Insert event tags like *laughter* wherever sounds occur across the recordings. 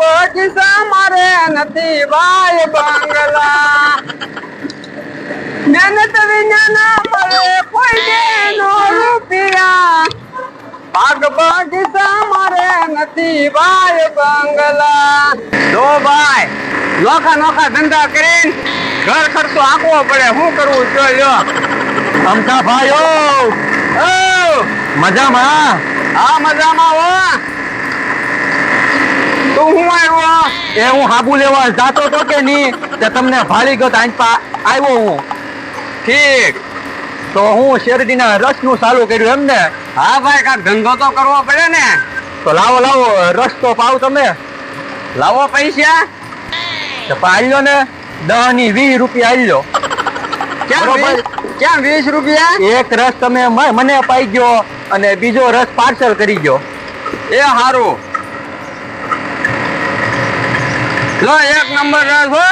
બગીચા મારે નથી ભાઈ બંગલા. મહેનત બાગ બગીચા મારે નથી ભાઈ બંગલા. જો ભાઈ, નોખા નોખા ધંધા કરીને ઘર ખર્ચો આપવો પડે. શું કરવું? જો લ્યો અમથા ભાઈઓ. મજામાં? આ મજામાં હો તું હું આવ્યો એ હું હાબુ લેવા જાતો તો કે નહીં તે તમને ભાળી ગયો આંચપા આવ્યો હું. ઠીક. તો હું શેરડીના રસનું ચાલુ કર્યું એમ ને હા ભાઈ કાંઈક ધંધો તો કરવો પડે ને. તો લાવો લાવો રસ તો પાવ તમે. લાવો પૈસા. તો પાડ્યો ને દહની વીસ રૂપિયા આલ્યો. ક્યાં. વીસ? રૂપિયા? એક રસ તમે મને પાઈ ગયો અને બીજો રસ પાર્સલ કરી ગયો. એ હારું. લો એક નંબર રસ હો.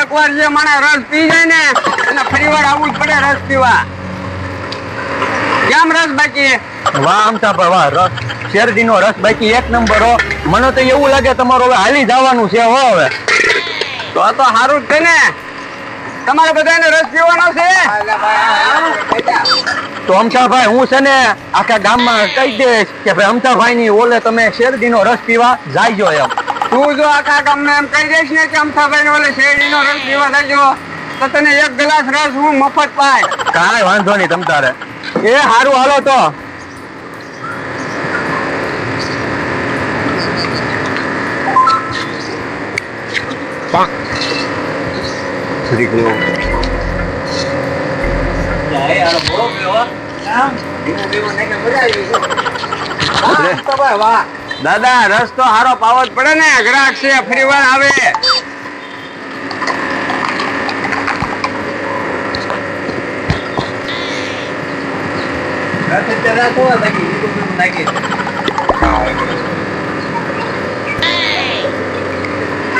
એક વાર જે માણસ રસ પી જાય ને એને ફરી વાર આવવું જ પડે રસ પીવા. કેમ રસ બાકી? વાહ આમતા પર વાહ રસ શેરડીનો રસ બાકી એક નંબર હો. મને તો એવું લાગે તમારું હવે હાલી જવાનું છે હો હવે. તો તો સારું જ છે ને. તમારે બધાને રસ પીવાનો છે? તો અમતાભાઈ હું છે ને આખા ગામમાં કહી દઈશ કે ભાઈ અમતાભાઈ ની ઓલે તમે શેરડીનો રસ પીવા જાયજો એમ. તું જો આખા ગામને એમ કહી દઈશ ને કે અમથાભાઈ ઓલે શેરડીનો રસ પીવા લાગ્યો તો તને એક ગ્લાસ રસ હું મફત પાય. કાંઈ વાંધો નહીં તમ તારે. એ સારું હાલો તો. વાહ. દાદા રસ તો હારો પાવો જ પડે ને ગ્રાહક છે ફરી વાર આવે.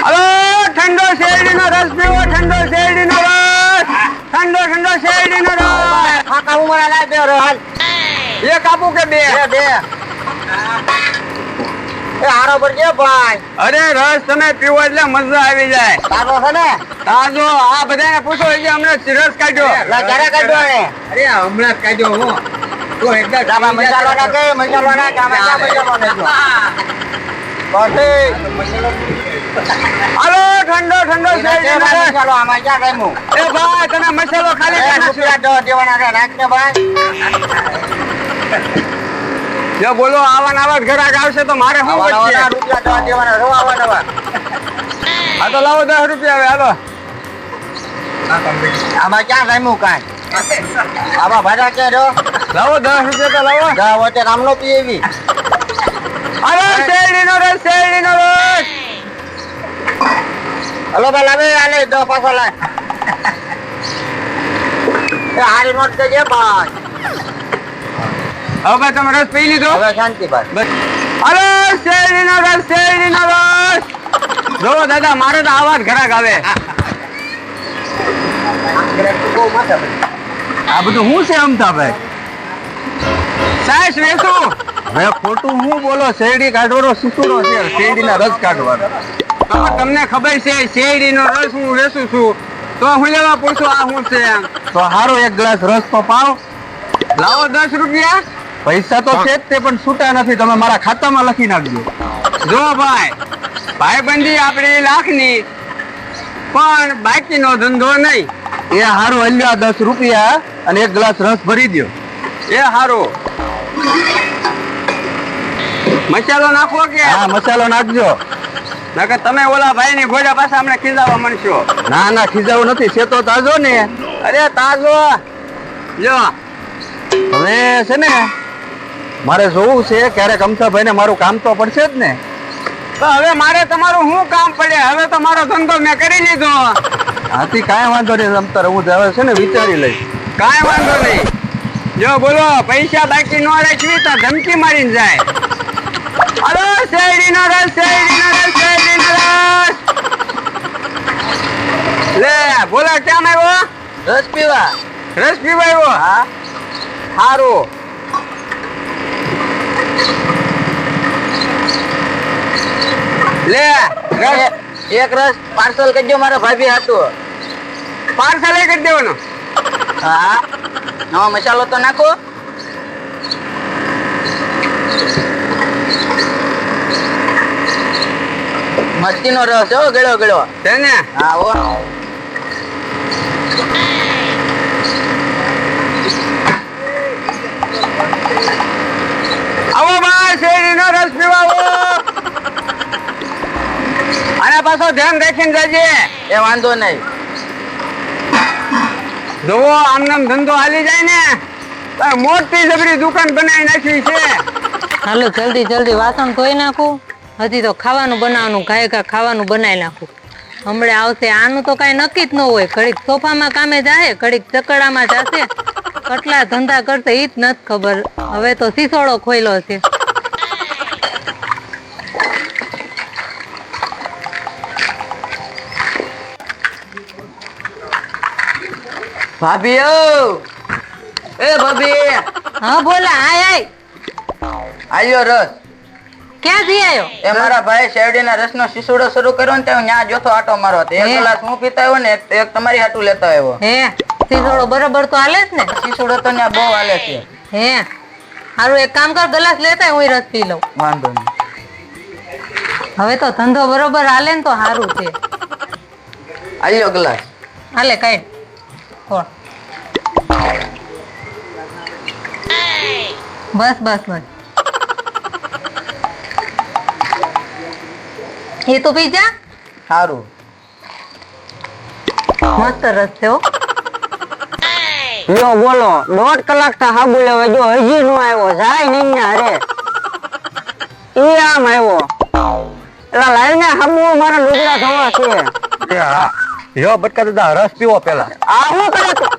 હલો ઠંડો શેરડીનો રસ પીવો ઠંડો શેરડીનો રસ. ઠંડો ઠંડો શેરડી નો રસ એક આપું કે બે? બે અરે રસ તમે પીવો એટલે મજા આવી જાય. તાજો આ બધાને પૂછો કે અમને રસ કાઢ્યો. અરે હમણાં કાઢ્યો હું. તો એકદમ હાલો ઠંડો ઠંડો શેરડીનો રસ એ ભાઈ તને મસાલો ખાલી જો બોલો આવા આવા ઘરાક આવશે તો મારે શું વચ્ચે? હા તો લાવો દસ રૂપિયા હવે હાલો. આમાં ક્યાં રમ્યું કાંઈ? આમાં ભાડા ક્યાં રહ્યો? લાવો દસ રૂપિયા તો લાવો. દસ વચ્ચે રામનો પીએવી. હાલો શેરડીનો રસ શેરડીનો રસ. હલો ભાઈ લાવે આલે દો પાછો લાય. હારી નોટ દેજે ભાઈ. હવે ભાઈ તમે રસ પી લીધો? હવે શાંતિ ભાઈ. બસ. હાલો શેરડીનો રસ શેરડીનો રસ જો દાદા મારે તો આવા જ આવે. આ બધું હું છે અમતા ભાઈ સાહેબ વેચું. હવે ખોટું હું બોલો શેરડી કાઢવાનો સુસુરો છે શેરડીના રસ કાઢવાનો. તમને ખબર છે શેરડીનો રસ હું વેસું છું. તો હું લેવા પૂછું આ શું છે તો હારો એક ગ્લાસ રસ તો પાવ. લાવો દસ રૂપિયા. પૈસા તો છે જ તે પણ છૂટા નથી. તમે મારા ખાતામાં લખી નાખજો. જો ભાઈ ભાઈબંધી આપણી લાખની પણ બાકીનો ધંધો નહીં. એ હારું હલ્યા દસ રૂપિયા અને એક ગ્લાસ રસ ભરી દો એ સારું મસાલો નાખો કે? હા મસાલો નાખજો. નકર તમે ઓલા ભાઈ ની ગોડા પાસે અમને ખીજાવા મળશો ના ના ખીજાવું નથી. છે તો તાજો ને. અરે તાજો. જો. હવે છે ને મારે જોવું છે ક્યારેક અમથાભાઈ ને મારું કામ તો પડશે જ ને. તો હવે મારે તમારું શું કામ પડે? હવે તો મારો ધંધો મેં કરી લીધો. આથી કાંઈ વાંધો નહીં રમતા હું હવે છે ને વિચારી લઈશ. કાંઈ વાંધો નહીં. જો બોલો પૈસા બાકી નો રાખવી તો ધમકી મારીને જાય. હલો શેરડીનો રસ શેરડીનો રસ શેરડીનો રસ. લે બોલો કેમ આવ્યો? રસ પીવા. રસ પીવા આવ્યો? હા. સારું લે રસ એક રસ પાર્સલ કરજો મારા ભાભી હાટું પાર્સલ કરી દેવાનો. હા નવો મસાલો તો નાખો. મસ્તીનો રસ હો ગળો ગળો છે ને? હા. હો આવો રસ પીવા આવો પાછો ધ્યાન રાખીને જજે. એ વાંધો નહીં. જોવો આમ ધંધો હાલી જાય ને. મોટી જબરી દુકાન બનાવી નાખી છે. હાલો જલ્દી જલ્દી વાસણ ધોઈ નાખું. હજી તો ખાવાનું બનાવવાનું ઘાય ઘા ખાવાનું બનાવી નાખું. હમણાં આવશે આનું તો કાંઈ નક્કી જ ન હોય. ઘડીક સોફામાં કામે જાય ઘડીક ચકડામાં જશે. કેટલા ધંધા કરતા ઈ જ નથી ખબર. હવે તો સિસોડો ખોયલો છે. ભાભી એ ભાભી! હા બોલા આય આય. આયો રસ. ક્યાંથી આવ્યો એ મારા ભાઈ શેરડીના રસનો શિશુડો શરૂ કર્યો ને ત્યાં જોથો આટો મારો હતો. એક ગ્લાસ હું પીતા આવ્યો ને એક તમારી હાટું લેતો આવ્યો. હે? સિસોડો બરાબર તો હાલે જ ને? શીસુડો તો ને બહુ હાલે છે. હે? હારું એક કામ કર ગ્લાસ લેતા હું રસ પી લઉં. વાંધો નહીં. હવે તો ધંધો બરોબર હાલે ને તો સારું છે. આલ્યો ગ્લાસ. હાલે કઈ કોણ બસ બસ બસ. એ તો પી જા. સારું મસ્ત રસ છે જો બોલો દોઢ કલાક તો હાબુ લેવા જો હજી નો આવ્યો જાય નહીં ને અરે ઈ આમ આવ્યો. એટલે લાઈને હાબુ મારા લુગડા ધોવા છે. યો બટકા દાદા રસ પીવો પેલા આ હું કરે તું?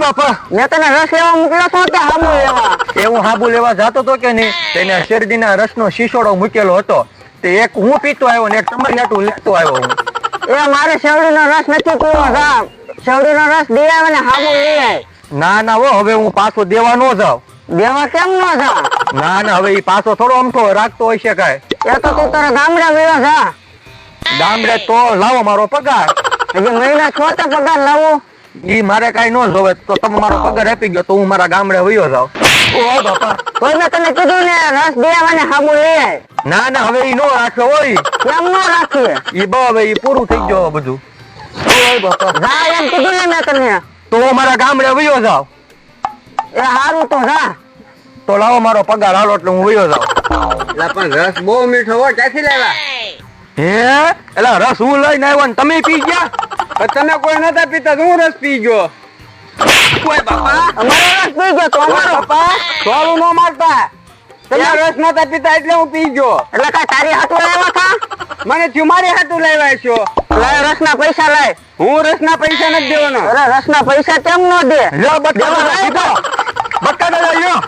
બાપા? મેં તને રસ લેવા મોકલ્યો છો કે હાબુ લેવા. એવું હાબુ લેવા જાતો તો કે નહીં? તેને શેરડીના રસનો શીશોડો મૂકેલો હતો. તે એક હું પીતો આવ્યો ને એક તમારી લેતો આવ્યો હું. એ મારે શેરડીનો રસ નથી પીવો જા શેવડીનો રસ દે આવે ને હાબુ લઈ ના ના હો હવે હું પાછો દેવા નો જાઉં દેવા કેમ નો જાઉં? ના ના હવે ઈ પાછો થોડો અમથો રાખતો હોય છે કાય એ તો તું તારા ગામડા વયો જા ગામડે તો લાવો મારો પગાર. હજી મહિના છો તો પગાર લાવો. ઈ મારે કાઈ નો જોવે તો તમે મારો પગાર આપી ગયો તો હું મારા ગામડે વયો જાઉં. ઓ બાપા. કોઈ મેં તને કીધું ને રસ દેવા ને હાબુ લઈ ના ના હવે ઈ નો રાખે હોય. કેમ નો રાખીએ ઈ બા હવે ઈ પૂરું થઈ ગયું હવે બધું. જા એમ કીધું ને મેં તને તો મારા ગામડે વયો જાઉં એ હારું તો જા. તો લાવો મારો પગાર હાલો એટલે હું વયો જાઉં. એટલે પણ રસ બહુ મીઠો હોય ક્યાંથી લેવા હે? એલા રસ હું લઈને આવ્યો ને તમે પી ગયા? તમે કોઈ નતા પીતા હું રસ પી ગયો. કોઈ બાપા? અમારો રસ પી ગયો તો અમારો. બાપા? સોળું ન મારતા. તમે રસ નતા પીતા એટલે હું પી ગયો. એટલે કઈ તારી હાથ લાવ્યા હતા મને મારી હાટું લાવ્યા છો. લાય રસ ના પૈસા લાય. હું રસ ના પૈસા નથી દેવાનો. અરે રસ ના પૈસા કેમ ન દે? લ્યો બટકા દાદા સીધો. બટકા લ્યો.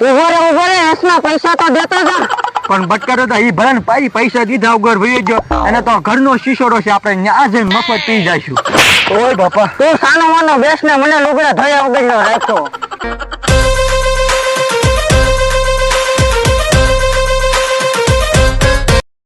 ઊભો રે ઊભો રે રસ ના પૈસા તો દેતો જા પણ બટકા દાદા ઈ ભરણ ને પાઈ પૈસા દીધા વગર વહી ગયો. અને તો ઘરનો શીશોડો છે આપણે ન્યા જઈને મફત પી જઈશું. ઓય બાપા. તું સાનો માનો બેસ ને મને લુગડા ધોયા વગર રાખ્યો. ha *laughs* ha